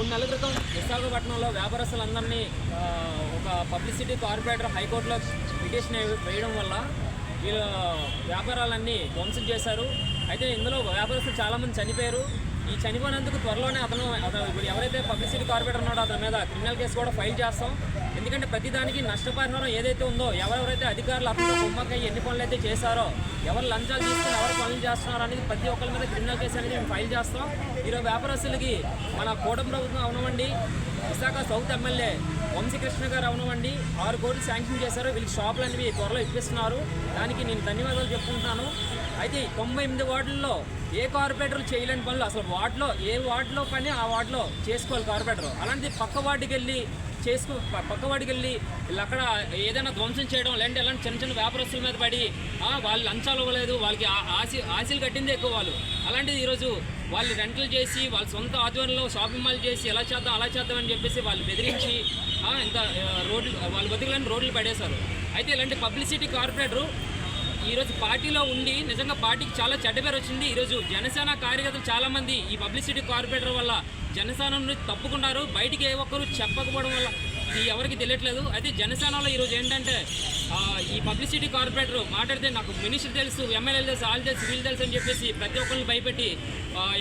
మూడు నెలల క్రితం విశాఖపట్నంలో వ్యాపారస్తులందరినీ ఒక పబ్లిసిటీ కార్పొరేటర్ హైకోర్టులో పిటిషన్ వేయడం వల్ల వీళ్ళ వ్యాపారాలన్నీ ధ్వంసం చేశారు. అయితే ఇందులో వ్యాపారస్తులు చాలామంది చనిపోయారు. ఈ చనిపోయినందుకు త్వరలోనే అతను అతను ఇప్పుడు ఎవరైతే పబ్లిసిటీ కార్పొరేటర్ ఉన్నాడో అతని మీద క్రిమినల్ కేసు కూడా ఫైల్ చేస్తాం. ఎందుకంటే ప్రతిదానికి నష్టపరిహారం ఏదైతే ఉందో ఎవరెవరైతే అధికారులు అతను కుమ్మక్కై ఎన్ని పనులు అయితే చేశారో ఎవరు లంచాలు తీసుకుని ఎవరు పనులు చేస్తున్నారో అనేది ప్రతి ఒక్కరి మీద క్రిమినల్ కేసు అనేది మేము ఫైల్ చేస్తాం. ఈరోజు వ్యాపారస్తులకి మన కూటమి ప్రభుత్వం అవనవండి విశాఖ సౌత్ ఎమ్మెల్యే వంశీకృష్ణ గారు అవనవండి ఆరు కోట్లు శాంక్షన్ చేశారు. వీళ్ళకి షాపులు అనేవి త్వరలో ఇప్పిస్తున్నారు. దానికి నేను ధన్యవాదాలు చెప్పుకుంటున్నాను. అయితే తొంభై ఎనిమిది వార్డుల్లో ఏ కార్పొరేటర్లు చేయలేని పనులు? అసలు వార్డులో ఏ వార్డులో పని ఆ వార్డులో చేసుకోవాలి కార్పొరేటర్? అలాంటిది పక్క వార్డుకి వెళ్ళి చేసుకో పక్క వాడికి వెళ్ళి వీళ్ళు అక్కడ ఏదైనా ధ్వంసం చేయడం లేదంటే ఎలాంటి చిన్న చిన్న వ్యాపారస్తుల మీద పడి వాళ్ళు లంచాలు ఇవ్వలేదు వాళ్ళకి ఆ- ఆశ ఆశలు కట్టిందే ఎక్కువ వాళ్ళు. అలాంటిది ఈరోజు వాళ్ళు రెంటలు చేసి వాళ్ళ సొంత ఆధ్వర్యంలో షాపింగ్ మాల్ చేసి ఎలా చేద్దాం అలా చేద్దాం అని చెప్పేసి వాళ్ళు బెదిరించి ఇంత రోడ్లు వాళ్ళు బతుకులని రోడ్లు పడేశారు. అయితే ఇలాంటి పబ్లిసిటీ కార్పొరేటరు ఈరోజు పార్టీలో ఉండి నిజంగా పార్టీకి చాలా చెడ్డ పేరు వచ్చింది. ఈరోజు జనసేన కార్యకర్తలు చాలామంది ఈ పబ్లిసిటీ కార్పొరేటర్ వల్ల జనసేన నుండి తప్పుకున్నారు. బయటికి ఏ ఒక్కరు చెప్పకపోవడం వల్ల ఇది ఎవరికి తెలియట్లేదు. అయితే జనసేనలో ఈరోజు ఏంటంటే ఈ పబ్లిసిటీ కార్పొరేటర్ మాట్లాడితే నాకు మినిస్టర్ తెలుసు ఎమ్మెల్యేలు తెలుసు వాళ్ళు తెలుసు వీళ్ళు తెలుసు అని చెప్పేసి ప్రతి ఒక్కరిని భయపెట్టి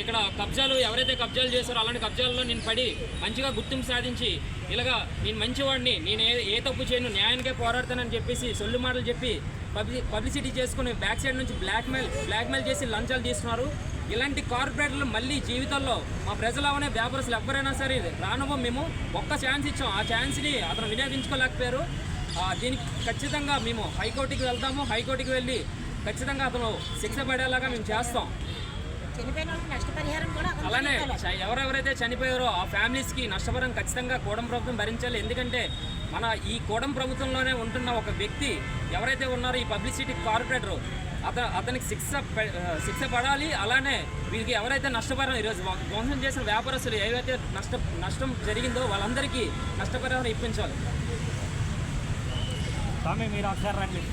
ఇక్కడ కబ్జాలు ఎవరైతే కబ్జాలు చేశారో అలాంటి కబ్జాల్లో నేను పడి మంచిగా గుర్తింపు సాధించి ఇలాగా నేను మంచివాడిని నేను ఏ ఏ తప్పు చేయను న్యాయానికే పోరాడతానని చెప్పేసి సొల్లు మాటలు చెప్పి పబ్లిసిటీ చేసుకుని బ్యాక్ సైడ్ నుంచి బ్లాక్మెయిల్ బ్లాక్మెయిల్ చేసి లంచాలు తీస్తున్నారు. ఇలాంటి కార్పొరేటర్లు మళ్ళీ జీవితంలో మా ప్రజలవనే వ్యాపారస్తులు ఎవరైనా సరే రానుభో మేము ఒక్క ఛాన్స్ ఇచ్చాం. ఆ ఛాన్స్ని అతను వినియోగించుకోలేకపోయారు. దీనికి ఖచ్చితంగా మేము హైకోర్టుకి వెళ్తాము. హైకోర్టుకి వెళ్ళి ఖచ్చితంగా అతను శిక్ష పడేలాగా మేము చేస్తాం. అలానే ఎవరెవరైతే చనిపోయారో ఆ ఫ్యామిలీస్కి నష్టపరం ఖచ్చితంగా కూడం ప్రభుత్వం భరించాలి. ఎందుకంటే మన ఈ కూడం ప్రభుత్వంలోనే ఉంటున్న ఒక వ్యక్తి ఎవరైతే ఉన్నారో ఈ పబ్లిసిటీ కార్పొరేటర్ అత అతనికి శిక్ష శిక్ష పడాలి. అలానే వీరికి ఎవరైతే నష్టపరం ఈరోజు ధ్వంసం చేసిన వ్యాపారస్తులు ఏవైతే నష్ట నష్టం జరిగిందో వాళ్ళందరికీ నష్టపరిహారం ఇప్పించాలి. స్వామి మీరు ఒకసారి రండి.